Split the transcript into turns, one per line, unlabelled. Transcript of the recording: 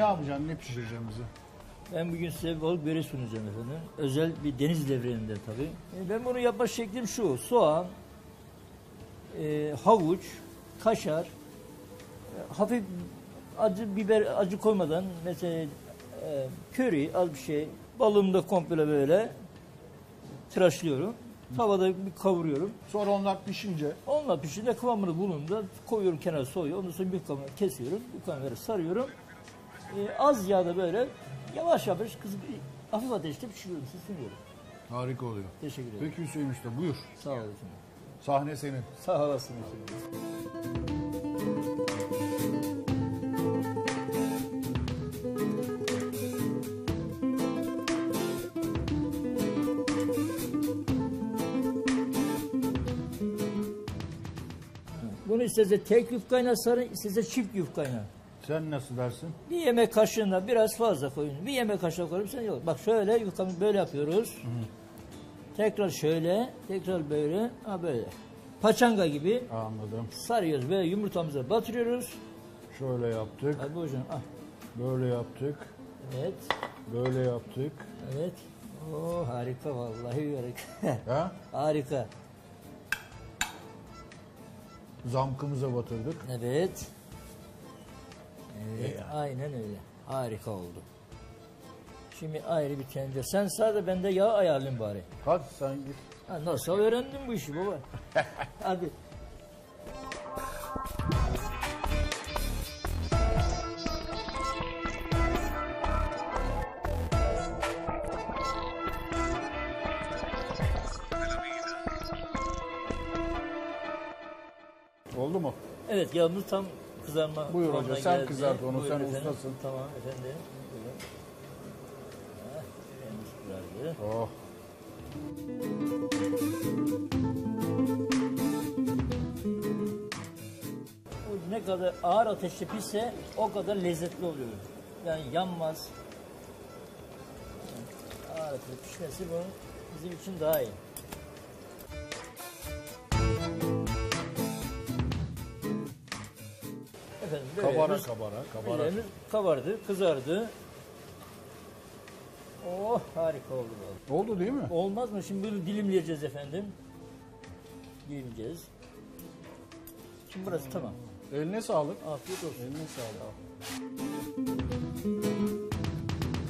Ne yapacaksın, ne pişireceksin bize?
Ben bugün size balık böreği sunacağım efendim. Özel bir deniz levreninden tabii. E, Ben bunu yapma şeklim şu. Soğan, e, havuç, kaşar, e, hafif acı biber acı koymadan mesela e, köri az bir şey balığımı da komple böyle tıraşlıyorum. Tavada bir kavuruyorum.
Sonra onlar pişince
Onunla pişince kıvamını bulunduğunda koyuyorum kenara soğuyor. Ondan sonra bir kamera kesiyorum. Bir kamera sarıyorum. Ee, az yağda böyle yavaş yavaş kızıp hafif ateşte pişiriyorum. Siz sunuyorum.
harika oluyor.
Teşekkür ederim.
Peki Hüseyin Usta buyur.
Sağ olasın.
Sahne senin.
Sağ olasın. efendim. Bunu istese tek yufkayla sarın, istese çift yufkayla.
Sen nasıl dersin?
Bir yemek kaşığına biraz fazla koyun. Bir yemek kaşığı koyup sen yok. Bak şöyle yufkamı böyle yapıyoruz. Tekrar şöyle, tekrar böyle, ha böyle. Paçanga gibi
Anladım.
sarıyoruz ve yumurtamıza batırıyoruz.
Şöyle yaptık,
bu hocam, ah.
böyle yaptık,
Evet,
böyle yaptık.
evet. Oo harika vallahi harika.
Ha?
harika.
Zamkımıza batırdık.
Evet. Aynen öyle. Harika oldu. Şimdi ayrı bir tencere. Sen sadece bende yağ ayarlayın bari.
Hadi sen git.
Ha, nasıl öğrendin bu işi baba? Hadi.
Oldu mu?
Evet yağımız tam kızarma
Buyur
kıvamına
hoca, sen kızart onu, sen ustasın.
Tamam efendim. Buyurun. Kızardı.
Oh.
O ne kadar ağır ateşte pişse o kadar lezzetli oluyor. Yani yanmaz. Yani ağır ateşte pişmesi bunun bizim için daha iyi. Efendim
Kabara kabara kabara.
böreğimiz kabardı, kızardı. Oh harika oldu bu.
Oldu değil mi?
Olmaz mı? Şimdi bunu dilimleyeceğiz efendim. Dilimleyeceğiz. Şimdi burası tamam.
Eline sağlık.
Afiyet olsun.
Eline sağlık.